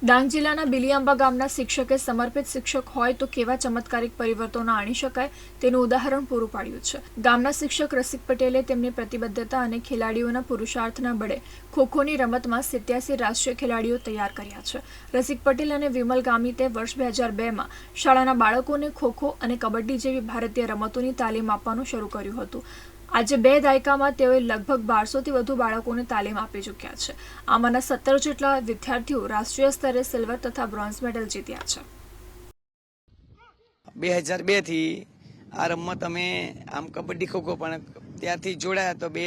ડાંગ જિલ્લાના બિલિયાંબા ગામના શિક્ષકે સમર્પિત શિક્ષક હોય તો કેવા ચમત્કારિક પરિવર્તનો આણી શકાય તેનું ઉદાહરણ પૂરું પાડ્યું છે. ગામના શિક્ષક રસિક પટેલે તેમની પ્રતિબદ્ધતા અને ખેલાડીઓના પુરુષાર્થના બળે ખોખોની રમતમાં સિત્યાસી રાષ્ટ્રીય ખેલાડીઓ તૈયાર કર્યા છે. રસિક પટેલ અને વિમલ ગામિતે વર્ષ બે હજાર બેમાં શાળાના બાળકોને ખોખો અને કબડ્ડી જેવી ભારતીય રમતોની તાલીમ આપવાનું શરૂ કર્યું હતું. આજે બે દાયકામાં તેઓએ લગભગ બારસોથી વધુ બાળકોને તાલીમ આપી ચૂક્યા છે. આમાંના સત્તર જેટલા વિદ્યાર્થીઓ રાષ્ટ્રીય સ્તરે સિલ્વર તથા બ્રોન્ઝ મેડલ જીત્યા છે. બે હજાર બેથી આ રમત અમે આમ કબડ્ડી ખોખો પણ ત્યારથી જોડાયા તો બે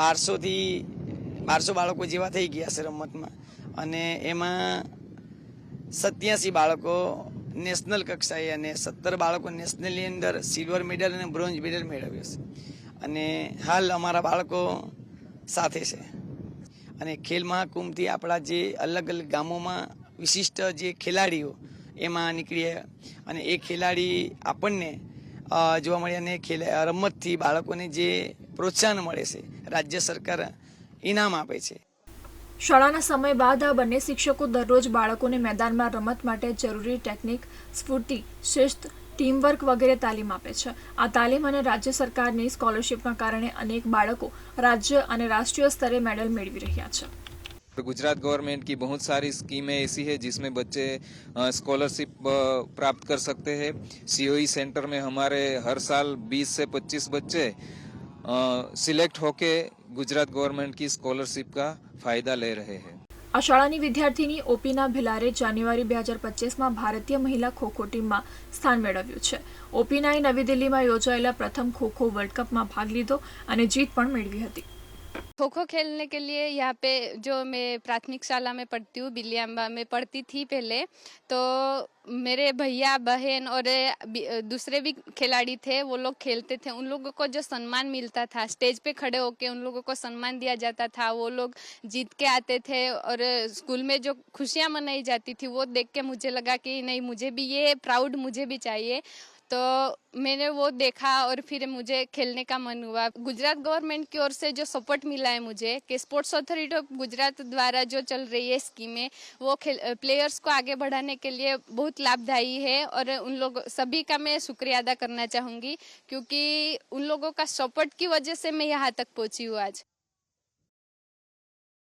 બારસોથી બારસો બાળકો જેવા થઈ ગયા છે રમતમાં. અને એમાં સત્યાસી બાળકો નેશનલ કક્ષાએ અને સત્તર બાળકો નેશનલની અંદર સિલ્વર મેડલ અને બ્રોન્ઝ મેડલ મેળવ્યો છે. અને હાલ અમારા બાળકો સાથે છે. અને ખેલ મહાકુંભથી આપણા જે અલગ અલગ ગામોમાં વિશિષ્ટ જે ખેલાડીઓ એમાં નીકળીએ. અને એ ખેલાડી આપણને જોવા મળે અને ખેલ, રમતથી બાળકોને જે પ્રોત્સાહન મળે છે, રાજ્ય સરકાર ઇનામ આપે છે. શાળાના સમય બાદ આ બંને શિક્ષકો દરરોજ બાળકોને મેદાનમાં રમત માટે જરૂરી ટેકનિક, સ્ફૂર્તિ શિસ્ત ટીમવર્ક વગેરે તાલીમ આપે છે આ તાલીમ અને રાજ્ય સરકારની સ્કોલરશિપના કારણે અનેક બાળકો રાજ્ય અને રાષ્ટ્રીય સ્તરે મેડલ મેળવી રહ્યા છે गुजरात गवर्नमेंट की बहुत सारी स्कीमें ऐसी है जिसमें बच्चे स्कॉलरशिप प्राप्त कर सकते हैं सीओई सेंटर में हमारे हर साल 20 से 25 बच्चे सिलेक्ट होके गुजरात गवर्नमेंट की स्कॉलरशिप का फायदा ले रहे हैं આ શાળાની વિદ્યાર્થીની ઓપીના ભિલારે જાન્યુઆરી બે હજાર પચીસમાં ભારતીય મહિલા ખોખો ટીમમાં સ્થાન મેળવ્યું છે. ઓપીનાએ નવી દિલ્હીમાં યોજાયેલા પ્રથમ ખોખો વર્લ્ડ કપમાં ભાગ લીધો અને જીત પણ મેળવી હતી. खो खो खेलने के लिए यहाँ पे जो मैं प्राथमिक शाला में पढ़ती हूँ बिलियाम्बा में पढ़ती थी पहले तो मेरे भैया, बहन और दूसरे भी खिलाड़ी थे, वो लोग खेलते थे। उन लोगों को जो सम्मान मिलता था, स्टेज पे खड़े होके उन लोगों को सम्मान दिया जाता था। वो लोग जीत के आते थे और स्कूल में जो खुशियाँ मनाई जाती थी, वो देख के मुझे लगा कि नहीं, मुझे भी ये प्राउड मुझे भी चाहिए। तो मैंने वो देखा और फिर मुझे खेलने का मन हुआ। गुजरात गवर्नमेंट की ओर से जो सपोर्ट मिला है मुझे, कि स्पोर्ट्स अथॉरिटी ऑफ़ गुजरात द्वारा जो चल रही है स्कीमें वो प्लेयर्स को आगे बढ़ाने के लिए बहुत लाभदायी है और उन लोग, सभी का मैं शुक्रिया अदा करना चाहूँगी, क्योंकि उन लोगों का सपोर्ट की वजह से मैं यहाँ तक पहुँची हूँ आज।